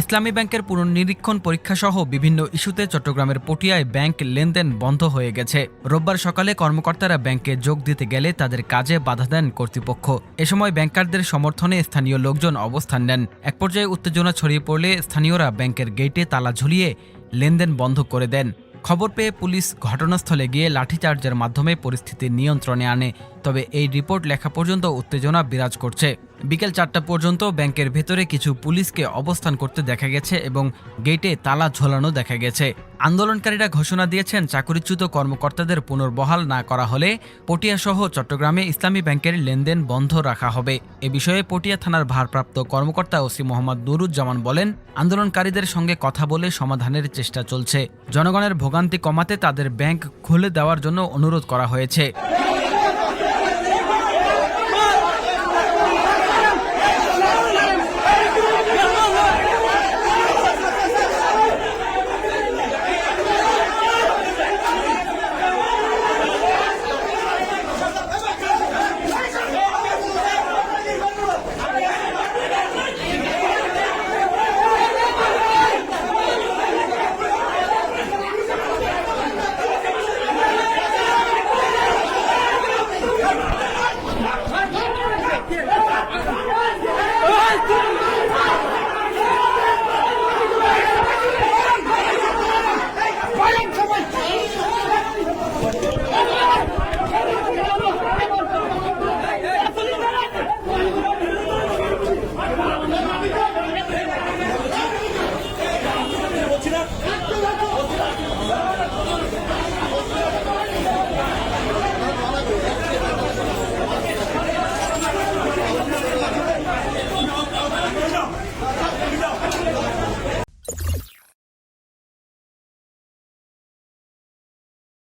ইসলামী ব্যাংকের পুনর্নিরীক্ষণ পরীক্ষা সহ বিভিন্ন ইস্যুতে চট্টগ্রামের পটিয়ায় ব্যাংক লেনদেন বন্ধ হয়ে গেছে। রোববার সকালে কর্মকর্তারা ব্যাংকে যোগ দিতে গেলে তাদের কাজে বাধা দেন কর্তৃপক্ষ। এ সময় ব্যাংকারদের সমর্থনে স্থানীয় লোকজন অবস্থান নেন। এক পর্যায়ে উত্তেজনা ছড়িয়ে পড়লে স্থানীয়রা ব্যাংকের গেটে তালা ঝুলিয়ে লেনদেন বন্ধ করে দেন। খবর পেয়ে পুলিশ ঘটনাস্থলে গিয়ে লাঠিচার্জের মাধ্যমে পরিস্থিতি নিয়ন্ত্রণে আনে। তবে এই রিপোর্ট লেখা পর্যন্ত উত্তেজনা বিরাজ করছে। বিকেল চারটা পর্যন্ত ব্যাংকের ভেতরে কিছু পুলিশকে অবস্থান করতে দেখা গেছে এবং গেটে তালা ঝোলানো দেখা গেছে। আন্দোলনকারীরা ঘোষণা দিয়েছেন, চাকরিচ্যুত কর্মকর্তাদের পুনর্বহাল না করা হলে পটিয়া সহ চট্টগ্রামে ইসলামী ব্যাংকের লেনদেন বন্ধ রাখা হবে। এ বিষয়ে পটিয়া থানার ভারপ্রাপ্ত কর্মকর্তা ওসি মোহাম্মদ নুরুজ্জামান বলেন, আন্দোলনকারীদের সঙ্গে কথা বলে সমাধানের চেষ্টা চলছে। জনগণের ভোগান্তি কমাতে তাদের ব্যাংক খুলে দেওয়ার জন্য অনুরোধ করা হয়েছে।